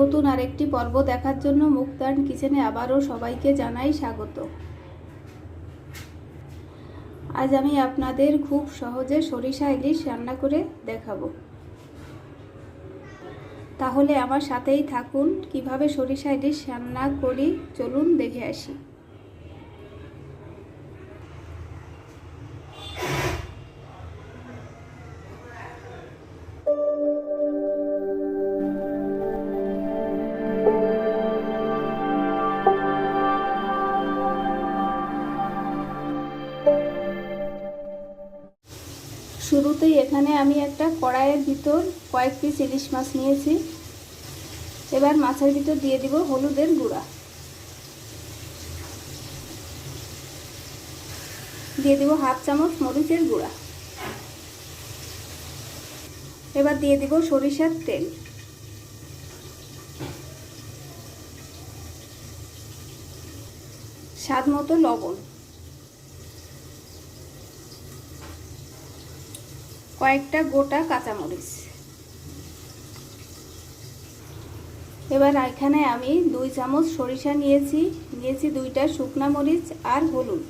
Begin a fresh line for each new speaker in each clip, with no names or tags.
নতুন আরেকটি পর্ব দেখার জন্য মুক্তান কিচেনে আবারও সবাইকে জানাই স্বাগত। আজ আমি আপনাদের খুব সহজে সরিষা ইলিশ রান্না করে দেখাবো। তাহলে আমার সাথেই থাকুন, কীভাবে সরিষা ইলিশ রান্না করি চলুন দেখে আসি। শুরুতেই এখানে আমি একটা কড়াইয়ের ভিতর কয়েক পিস ইলিশ মাছ নিয়েছি। এবার মাছের ভিতর দিয়ে দিব হলুদের গুঁড়া। দিয়ে দিব হাফ চামচ মরিচের গুঁড়া। এবার দিয়ে দিব সরিষার তেল। স্বাদ মতো লবণ। কয়েকটা গোটা কাঁচামরিচ। এবার এখানে আমি দুই চামচ সরিষা নিয়েছি নিয়েছি দুইটা শুকনা মরিচ আর হলুদ।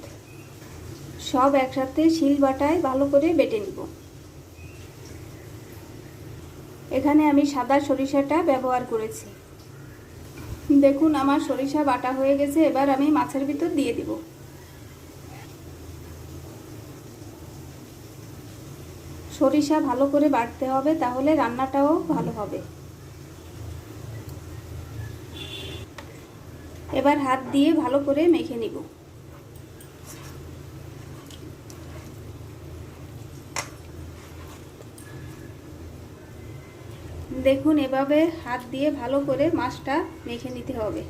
সব একসাথে শিল বাটায় ভালো করে বেটে নিব। এখানে আমি সাদা সরিষাটা ব্যবহার করেছি। দেখুন, আমার সরিষা বাটা হয়ে গেছে, এবার আমি মাছের ভিতর দিয়ে দিব। সরিষা ভালো করে বাটতে হবে, তাহলে রান্নাটাও ভালো হবে। এবার হাত দিয়ে ভালো করে মেখে নিব। দেখুন, এভাবে হাত দিয়ে ভালো করে মাছটা মেখে নিতে হবে।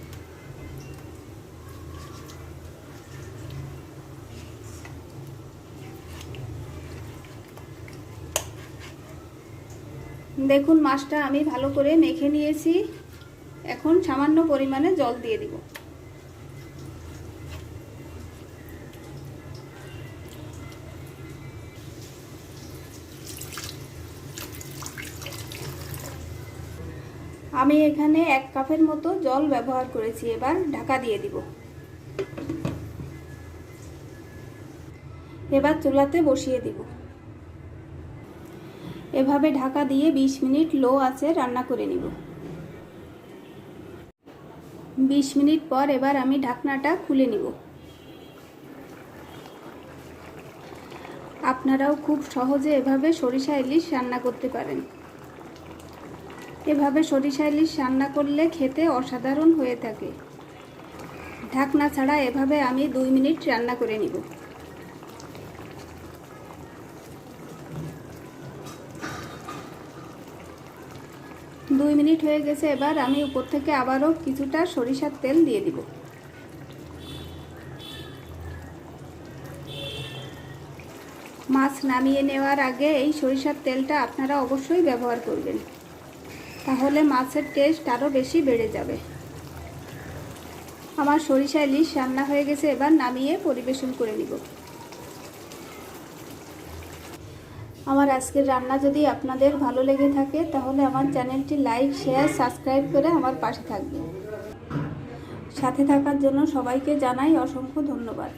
দেখুন মাছটা আমি ভালো করে মেখে নিয়েছি। এখন সামান্য পরিমাণে জল দিয়ে দিব। আমি এখানে এক কাপের মতো জল ব্যবহার করেছি, এবার ঢাকা দিয়ে দিব। এবার চুলাতে বসিয়ে দিব। এভাবে ঢাকা দিয়ে ২০ মিনিট লো আছে রান্না করে নিব। ২০ মিনিট পর এবার আমি ঢাকনাটা খুলে নিব। আপনারাও খুব সহজে এভাবে সরিষা ইলিশ রান্না করতে পারেন। এভাবে সরিষা ইলিশ রান্না করলে খেতে অসাধারণ হয়ে থাকে। ঢাকনা ছাড়া এভাবে আমি দুই মিনিট রান্না করে নিব। দুই মিনিট হয়ে গেছে, এবার আমি উপর থেকে আবারও কিছুটা সরিষার তেল দিয়ে দিব। মাছ নামিয়ে নেওয়ার আগে এই সরিষার তেলটা আপনারা অবশ্যই ব্যবহার করবেন। তাহলে মাছের টেস্ট আরও বেশি বেড়ে যাবে। আমার সরিষা ইলিশ রান্না হয়ে গেছে, এবার নামিয়ে পরিবেশন করে নিব। আমার আজকের রান্না যদি আপনাদের ভালো লেগে থাকে, তাহলে আমার চ্যানেলটি লাইক, শেয়ার, সাবস্ক্রাইব করে আমার পাশে থাকবে সাথে থাকার জন্য সবাইকে জানাই অসংখ্য ধন্যবাদ।